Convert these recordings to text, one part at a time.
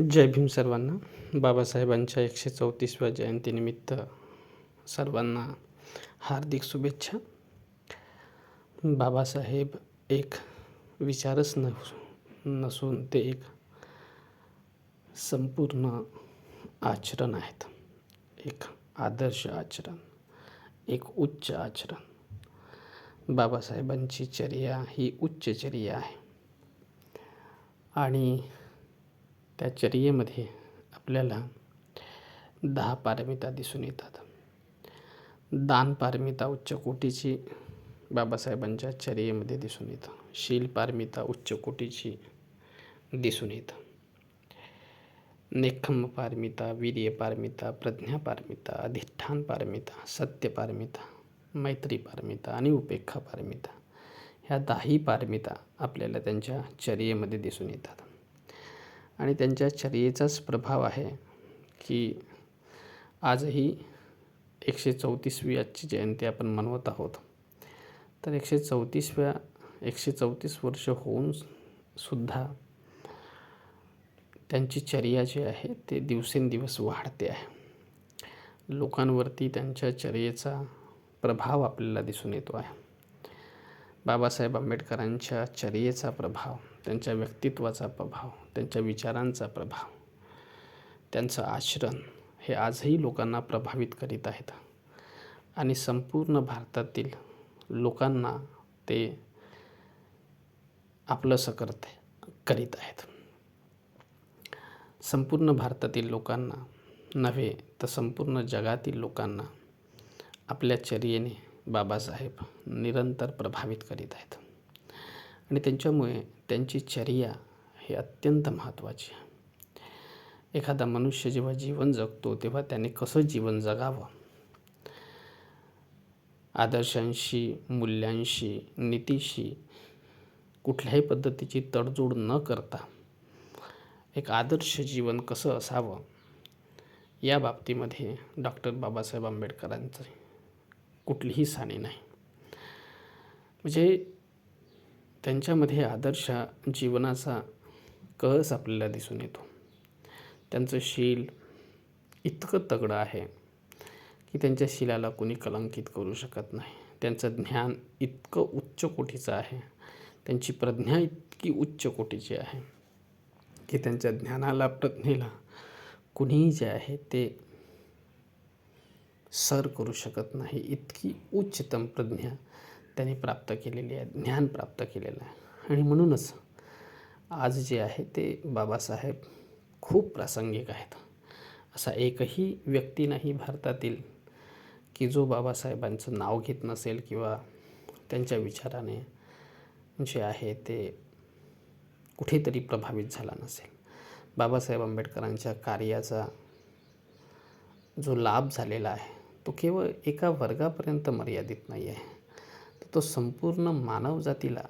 जय भीम सर्वांना. बाबासाहेबांच्या एकशे चौतीसव्या जयंतीनिमित्त सर्वांना हार्दिक शुभेच्छा. बाबासाहेब एक विचारच न नसून ते एक संपूर्ण आचरण आहेत. एक आदर्श आचरण एक उच्च आचरण. बाबासाहेबांची चर्या ही उच्च चर्या आहे. आणि त्या चर्येमध्ये आपल्याला दहा पारमिता दिसून येतात. दान पारमिता उच्च कोटीची बाबासाहेबांच्या चर्येमध्ये दिसून येतं. शील पारमिता उच्च कोटीची दिसून येतं. नेखम पारमिता वीर्य पारमिता प्रज्ञा पारमिता अधिष्ठान पारमिता सत्य पारमिता मैत्री पारमिता आणि उपेक्षा पारमिता ह्या दाही पारमिता आपल्याला त्यांच्या चर्येमध्ये दिसून येतात. आणि त्यांच्या चर्येचाच प्रभाव आहे की आजही एकशे चौतीसवी आजची जयंती आपण मनवत आहोत. तर एकशे चौतीसव्या एकशे चौतीस वर्ष होऊन सुद्धा त्यांची चर्या जी आहे ते दिवसेंदिवस वाढते आहे. लोकांवरती त्यांच्या चर्येचा प्रभाव आपल्याला दिसून येतो आहे. बाबासाहेब आंबेडकरांच्या चर्येचा प्रभाव त्यांच्या व्यक्तित्वाचा प्रभाव त्यांच्या विचारांचा प्रभाव त्यांचं आचरण हे आजही लोकांना प्रभावित करीत आहेत. आणि संपूर्ण भारतातील लोकांना ते आपलंसं करते करीत आहेत. संपूर्ण भारतातील लोकांना नव्हे तर संपूर्ण जगातील लोकांना आपल्या चर्येने बाबासाहेब निरंतर प्रभावित करीत आहेत. आणि त्यांच्यामुळे त्यांची चर्या हे अत्यंत महत्त्वाची आहे. एखादा मनुष्य जेव्हा जीवन जगतो तेव्हा त्याने कसं जीवन जगावं? आदर्शांशी मूल्यांशी नीतीशी कुठल्याही पद्धतीची तडजोड न करता एक आदर्श जीवन कसं असावं? या बाबतीमध्ये डॉक्टर बाबासाहेब आंबेडकरांचं कुठलीही साणी नाही. म्हणजे त्यांच्यामध्ये आदर्श जीवनाचा कळस आपल्याला दिसून येतो. त्यांचं शील इतकं तगडं आहे की त्यांच्या शिलाला कोणी कलंकित करू शकत नाही. त्यांचं ज्ञान इतकं उच्च कोटीचं आहे. त्यांची प्रज्ञा इतकी उच्च कोटीची आहे की त्यांच्या ज्ञानाला प्रज्ञेला कुणीही जे आहे ते सर करू शकत नाही. इतकी उच्चतम प्रज्ञा त्यांनी प्राप्त केलेली आहे ज्ञान प्राप्त केलेलं आहे. आणि म्हणूनच आज जे आहे ते बाबासाहेब खूप प्रासंगिक आहेत. असा एकही व्यक्ती नाही भारतातील की जो बाबासाहेबांचं नाव घेत नसेल किंवा त्यांच्या विचाराने जे आहे ते कुठेतरी प्रभावित झाला नसेल. बाबासाहेब आंबेडकरांच्या कार्याचा जो लाभ झालेला आहे तो केवळ एका वर्गापर्यंत मर्यादित नाही आहे. तर तो संपूर्ण मानवजातीला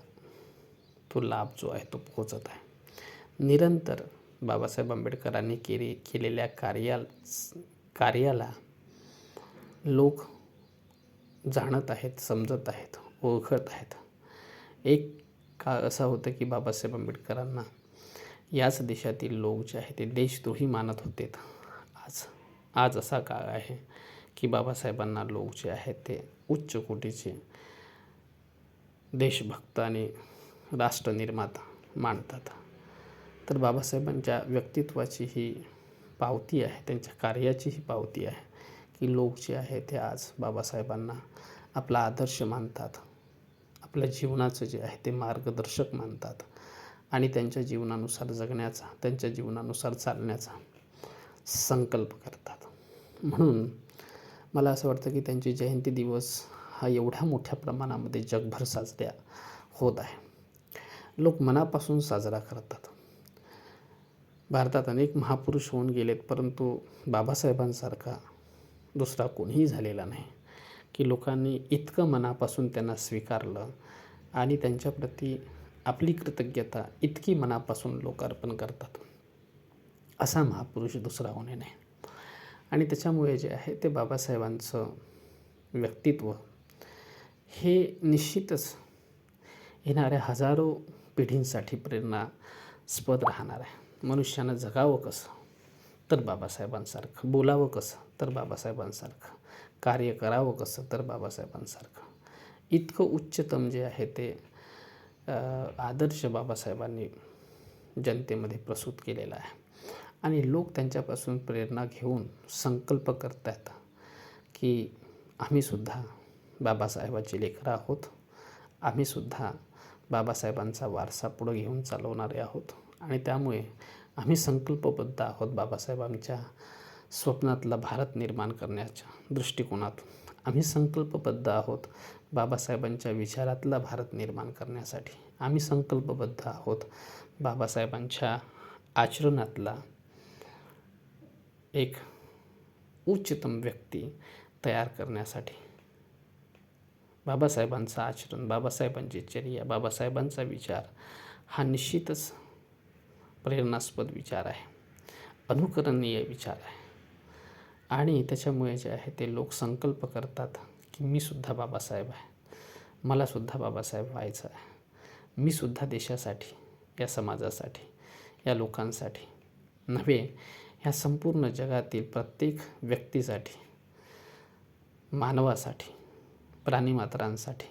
तो लाभ जो आहे तो पोहोचत आहे. निरंतर बाबासाहेब आंबेडकरांनी केली केलेल्या कार्या कार्याला लोक जाणत आहेत समजत आहेत ओळखत आहेत. एक काळ असा होता की बाबासाहेब आंबेडकरांना याच देशातील लोक जे आहेत ते देशद्रोही मानत होते. आज आज असा काळ आहे की बाबासाहेबांना लोक जे आहेत ते उच्च कोटीचे देशभक्त आणि राष्ट्रनिर्माता मानतात. तर बाबासाहेबांच्या व्यक्तित्वाची ही पावती आहे त्यांच्या कार्याची ही पावती आहे की लोक जे आहे ते आज बाबासाहेबांना आपला आदर्श मानतात. आपल्या जीवनाचं जे आहे ते मार्गदर्शक मानतात. आणि त्यांच्या जीवनानुसार जगण्याचा त्यांच्या जीवनानुसार चालण्याचा संकल्प करतात. म्हणून मला असं वाटतं की त्यांची जयंती दिवस हा एवढ्या मोठ्या प्रमाणामध्ये जगभर साजऱ्या होत आहे. लोक मनापासून साजरा करतात. भारतात अनेक महापुरुष होऊन गेलेत परंतु बाबासाहेबांसारखा दुसरा कोणीही झालेला नाही. की लोकांनी इतकं मनापासून त्यांना स्वीकारलं आणि त्यांच्याप्रती आपली कृतज्ञता इतकी मनापासून लोक अर्पण करतात. असा महापुरुष दुसरा होणे नाही. आणि त्याच्यामुळे जे आहे ते बाबासाहेबांचं व्यक्तित्व हे निश्चितच येणाऱ्या हजारो पिढींसाठी प्रेरणास्पद राहणार आहे. मनुष्यानं जगावं कसं? तर बाबासाहेबांसारखं. बोलावं कसं? तर बाबासाहेबांसारखं. कार्य करावं कसं? तर बाबासाहेबांसारखं. इतकं उच्चतम जे आहे ते आदर्श बाबासाहेबांनी जनतेमध्ये प्रसूत केलेला आहे. आणि लोक त्यांच्यापासून प्रेरणा घेऊन संकल्प करतात की आम्हीसुद्धा बाबासाहेबाचे लेकरं आहोत. आम्हीसुद्धा बाबासाहेबांचा वारसा पुढं घेऊन चालवणारे आहोत. आणि त्यामुळे आम्ही संकल्पबद्ध आहोत बाबासाहेबांच्या स्वप्नातला भारत निर्माण करण्याच्या दृष्टिकोनातून. आम्ही संकल्पबद्ध आहोत बाबासाहेबांच्या विचारातला भारत निर्माण करण्यासाठी. आम्ही संकल्पबद्ध आहोत बाबासाहेबांच्या आचरणातला एक उच्चतम व्यक्ती तयार करण्यासाठी. बाबासाहेबांचं आचरण बाबासाहेबांची चर्या बाबासाहेबांचा विचार हा निश्चितच प्रेरणास्पद विचार आहे. अनुकरणीय विचार आहे. आणि त्याच्यामुळे जे आहे ते लोक संकल्प करतात की मी सुद्धा बाबासाहेब आहे. मलासुद्धा बाबासाहेब व्हायचं आहे. मी सुद्धा देशासाठी या समाजासाठी या लोकांसाठी नव्हे ह्या संपूर्ण जगातील प्रत्येक व्यक्तीसाठी मानवासाठी प्राणीमात्रांसाठी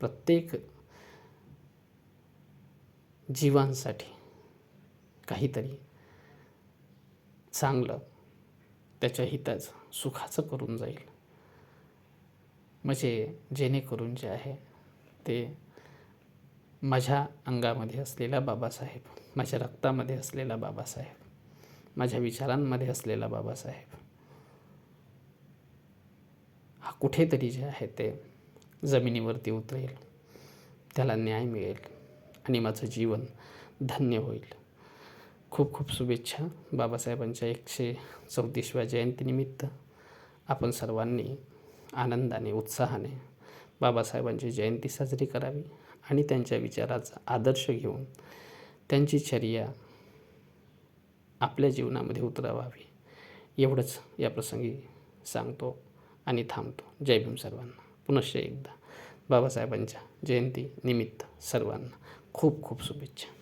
प्रत्येक जीवांसाठी काहीतरी चांगलं त्याच्या हिताचं सुखाचं करून जाईल. म्हणजे जेणेकरून जे आहे ते माझ्या अंगामध्ये असलेला बाबासाहेब माझ्या रक्तामध्ये असलेला बाबासाहेब माझ्या विचारांमध्ये असलेला बाबासाहेब कुठेतरी जे आहे ते जमिनीवरती उतरेल. त्याला न्याय मिळेल आणि माझं जीवन धन्य होईल. खूप खूप शुभेच्छा बाबासाहेबांच्या एकशे चौतीसव्या जयंतीनिमित्त. आपण सर्वांनी आनंदाने उत्साहाने बाबासाहेबांची जयंती साजरी करावी आणि त्यांच्या विचाराचा आदर्श घेऊन त्यांची चर्या आपल्या जीवनामध्ये उतरवावी. एवढंच या प्रसंगी सांगतो. आणि थांबतो. जय भीम सर्वांना. पुनश्च एकदा बाबासाहेबांच्या जयंती निमित्त सर्वांना खूप खूप शुभेच्छा.